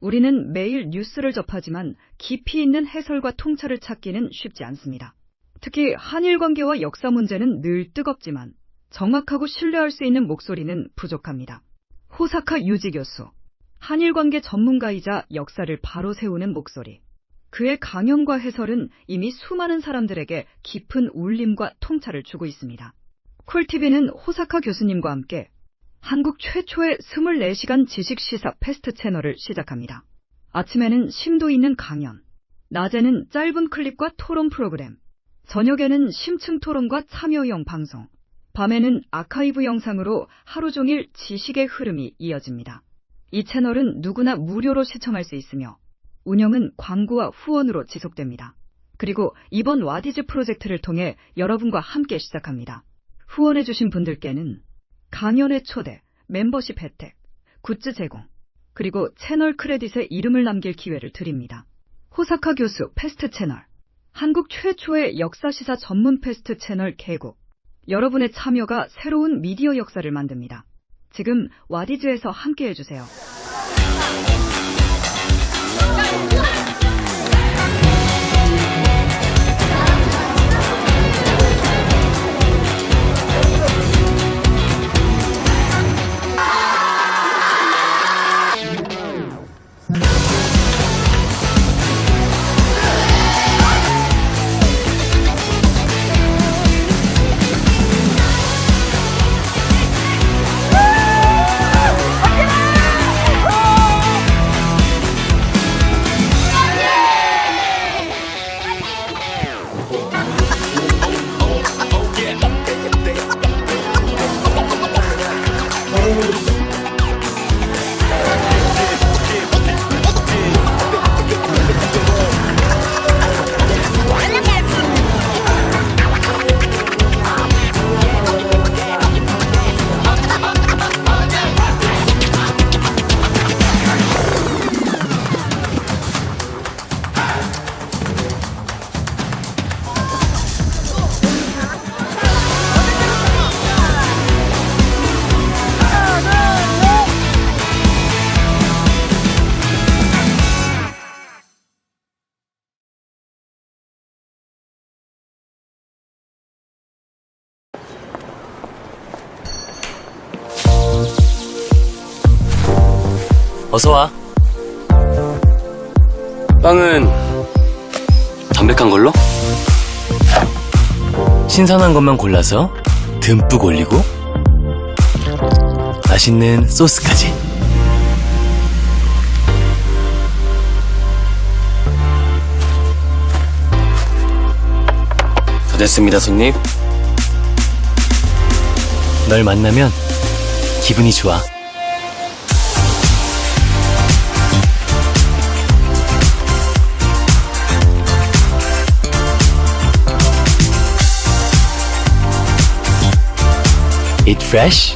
우리는 매일 뉴스를 접하지만 깊이 있는 해설과 통찰을 찾기는 쉽지 않습니다. 특히 한일 관계와 역사 문제는 늘 뜨겁지만 정확하고 신뢰할 수 있는 목소리는 부족합니다. 호사카 유지 교수, 한일 관계 전문가이자 역사를 바로 세우는 목소리. 그의 강연과 해설은 이미 수많은 사람들에게 깊은 울림과 통찰을 주고 있습니다. 쿨TV는 호사카 교수님과 함께 한국 최초의 24시간 지식시사 패스트 채널을 시작합니다. 아침에는 심도 있는 강연, 낮에는 짧은 클립과 토론 프로그램, 저녁에는 심층 토론과 참여형 방송, 밤에는 아카이브 영상으로 하루 종일 지식의 흐름이 이어집니다. 이 채널은 누구나 무료로 시청할 수 있으며 운영은 광고와 후원으로 지속됩니다. 그리고 이번 와디즈 프로젝트를 통해 여러분과 함께 시작합니다. 후원해주신 분들께는 강연의 초대, 멤버십 혜택, 굿즈 제공, 그리고 채널 크레딧에 이름을 남길 기회를 드립니다. 호사카 교수 패스트 채널, 한국 최초의 역사시사 전문 패스트 채널 개국. 여러분의 참여가 새로운 미디어 역사를 만듭니다. 지금 와디즈에서 함께 해주세요. 어서 와. 빵은 담백한 걸로? 신선한 것만 골라서 듬뿍 올리고 맛있는 소스까지. 다 됐습니다, 손님. 널 만나면 기분이 좋아. Eat fresh,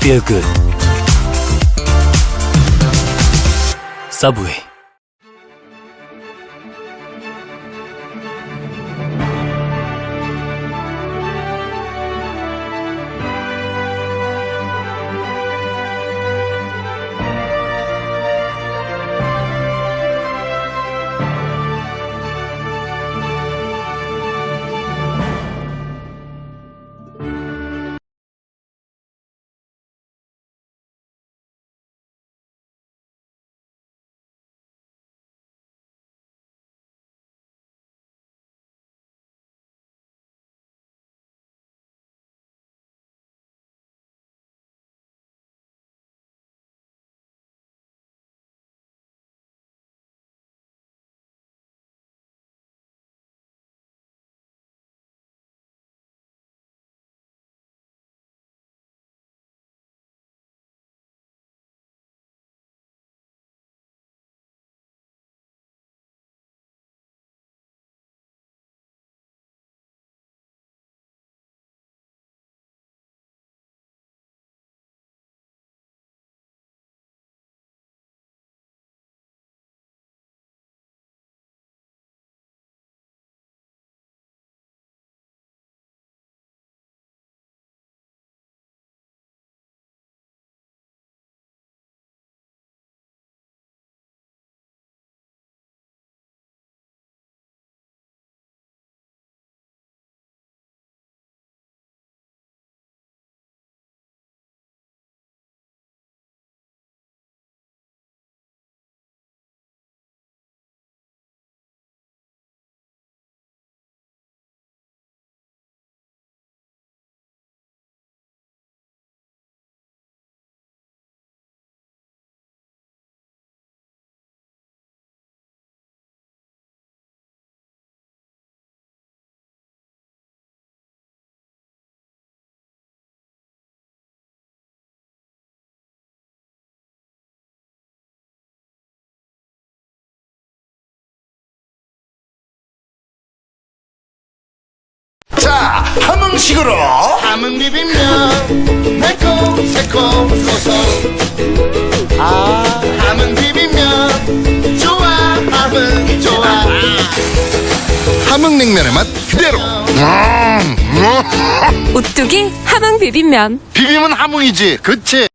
feel good. Subway. 함흥식으로. 함흥 비빔면 매콤 새콤 소소 아 함흥 비빔면 좋아 함흥 좋아. 함흥냉면의 맛 그대로. 음, 오뚜기 함흥 비빔면. 비빔은 함흥이지. 그치